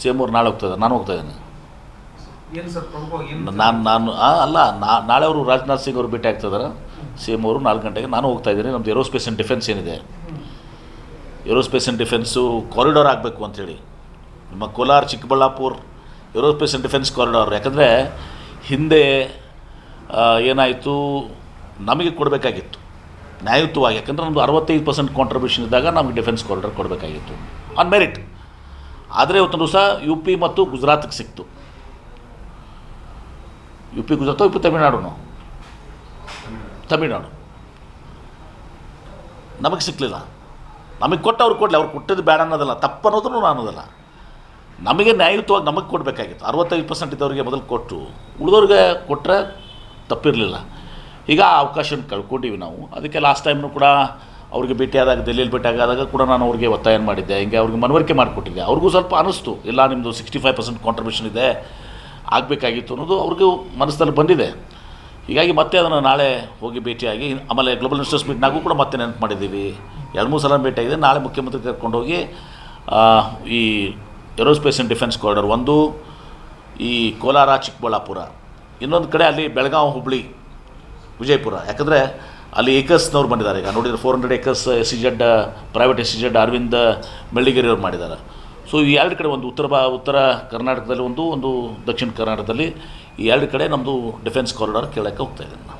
C M ಅವ್ರು ನಾಳೆ ಹೋಗ್ತಾ ನಾನು ಹೋಗ್ತಾ ಇದ್ದೀನಿ. ನಾನು ನಾನು ಅಲ್ಲ ನಾ- ನಾಳೆ ಅವರು ರಾಜನಾಥ್ ಸಿಂಗ್ ಅವರು ಭೇಟಿ ಆಗ್ತಿದ್ದಾರೆ ಸಿ ಎಂ ಅವರು ನಾಲ್ಕು ಗಂಟೆಗೆ ನಾನು ಹೋಗ್ತಾ ಇದ್ದೀನಿ. ನಮ್ಮದು ಏರೋಸ್ಪೇಸ್ ಆ್ಯಂಡ್ ಡಿಫೆನ್ಸ್ ಏನಿದೆ. ಏರೋಸ್ಪೇಸ್ ಆ್ಯಂಡ್ ಡಿಫೆನ್ಸು ಕಾರಿಡಾರ್ ಆಗಬೇಕು ಅಂಥೇಳಿ ನಮ್ಮ Kolar Chikkaballapur aerospace and defence corridor ಯಾಕಂದರೆ ಹಿಂದೆ ಏನಾಯಿತು? ನಮಗೆ ಕೊಡಬೇಕಾಗಿತ್ತು. ನ್ಯಾಯಯುತವಾಗಿ. ಯಾಕಂದರೆ ನಮ್ಮದು ಅರವತ್ತೈದು ಪರ್ಸೆಂಟ್ ಕಾಂಟ್ರಿಬ್ಯೂಷನ್ ಇದ್ದಾಗ ನಮಗೆ ಡಿಫೆನ್ಸ್ ಕಾರಿಡಾರ್ ಕೊಡಬೇಕಾಗಿತ್ತು. ಆನ್ ಮೆರಿಟ್ ಆದರೆ ಇವತ್ತು ದಿವಸ ಯು ಪಿ ಮತ್ತು ಗುಜರಾತ್ಗೆ ಸಿಕ್ತು. U P Gujarat U P ತಮಿಳ್ನಾಡುನು? Tamil Nadu. ನಮಗೆ ಸಿಕ್ಕಲಿಲ್ಲ ನಮಗೆ ಕೊಟ್ಟು ಅವ್ರು ಕೊಡಲಿ, ಅವ್ರು ಕೊಟ್ಟಿದ್ದು ಬೇಡ ಅನ್ನೋದಲ್ಲ, ತಪ್ಪು ಅನ್ನೋದನ್ನು ನಾನು ಅನ್ನೋದಲ್ಲ. ನಮಗೆ ನ್ಯಾಯಯುತವಾಗಿ ನಮಗೆ ಕೊಡಬೇಕಾಗಿತ್ತು. ಅರವತ್ತೈದು ಪರ್ಸೆಂಟ್ ಇದ್ದವ್ರಿಗೆ ಮೊದಲು ಕೊಟ್ಟು, ಉಳಿದವ್ರಿಗೆ ಕೊಟ್ಟರೆ ತಪ್ಪಿರಲಿಲ್ಲ. ಈಗ ಆ ಅವಕಾಶ ಕಳ್ಕೊಂಡಿವಿ ನಾವು. ಅದಕ್ಕೆ ಲಾಸ್ಟ್ ಟೈಮ್ನು ಕೂಡ ಅವ್ರಿಗೆ ಭೇಟಿಯಾದಾಗ, ದೆಹಲಿಯಲ್ಲಿ ಭೇಟಿ ಆದಾಗ ಕೂಡ ನಾನು ಅವ್ರಿಗೆ ಒತ್ತಾಯ ಮಾಡಿದ್ದೆ. ಹಿಂಗೆ ಅವ್ರಿಗೆ ಮನವರಿಕೆ ಮಾಡಿಕೊಟ್ಟಿದ್ದೆ. ಅವ್ರಿಗೂ ಸ್ವಲ್ಪ ಅನ್ನಿಸ್ತು. ಇಲ್ಲ ನಿಮ್ಮದು ಸಿಕ್ಸ್ಟಿ ಫೈವ್ ಪರ್ಸೆಂಟ್ ಕಾಂಟ್ರಿಬ್ಯೂಷನ್ ಇದೆ, ಆಗಬೇಕಾಗಿತ್ತು ಅನ್ನೋದು ಅವ್ರಿಗೂ ಮನಸ್ಸಲ್ಲಿ ಬಂದಿದೆ. ಹೀಗಾಗಿ ಮತ್ತೆ ಅದನ್ನು ನಾಳೆ ಹೋಗಿ ಭೇಟಿಯಾಗಿ, ಆಮೇಲೆ ಗ್ಲೋಬಲ್ ಇನ್ಸ್ಟರ್ಸ್ ಮೀಟ್ನಾಗೂ ಕೂಡ ಮತ್ತೆ ನೆನಪು ಮಾಡಿದ್ದೀವಿ. ಎರಡು ಮೂರು ಸಲ ಭೇಟಿಯಾಗಿದೆ ನಾಳೆ ಮುಖ್ಯಮಂತ್ರಿ ಕರ್ಕೊಂಡೋಗಿ ಈ ಏರೋಸ್ಪೇಸ್ ಆ್ಯಂಡ್ ಡಿಫೆನ್ಸ್ ಕಾರಿಡಾರ್ ಒಂದು, ಈ ಕೋಲಾರ ಚಿಕ್ಕಬಳ್ಳಾಪುರ. ಇನ್ನೊಂದು ಕಡೆ ಅಲ್ಲಿ ಬೆಳಗಾವಿ ಹುಬ್ಳಿ, ವಿಜಯಪುರ. ಯಾಕಂದರೆ ಅಲ್ಲಿ ಏಕರ್ಸ್ನವ್ರು ಬಂದಿದ್ದಾರೆ. ಈಗ ನೋಡಿದ್ರೆ four hundred acres S C private S C Z Arvind ಅವ್ರು ಮಾಡಿದ್ದಾರೆ. ಸೊ ಈ ಎರಡು ಕಡೆ ಒಂದು ಉತ್ತರ ಬಾ, ಉತ್ತರ ಕರ್ನಾಟಕದಲ್ಲಿ ಒಂದು ಒಂದು ದಕ್ಷಿಣ ಕರ್ನಾಟಕದಲ್ಲಿ ಈ ಎರಡು ಕಡೆ ನಮ್ಮದು ಡಿಫೆನ್ಸ್ ಕಾರಿಡಾರ್ ಕೇಳೋಕ್ಕೆ ಹೋಗ್ತಾ ಇದ್ದೀನಿ ನಾನು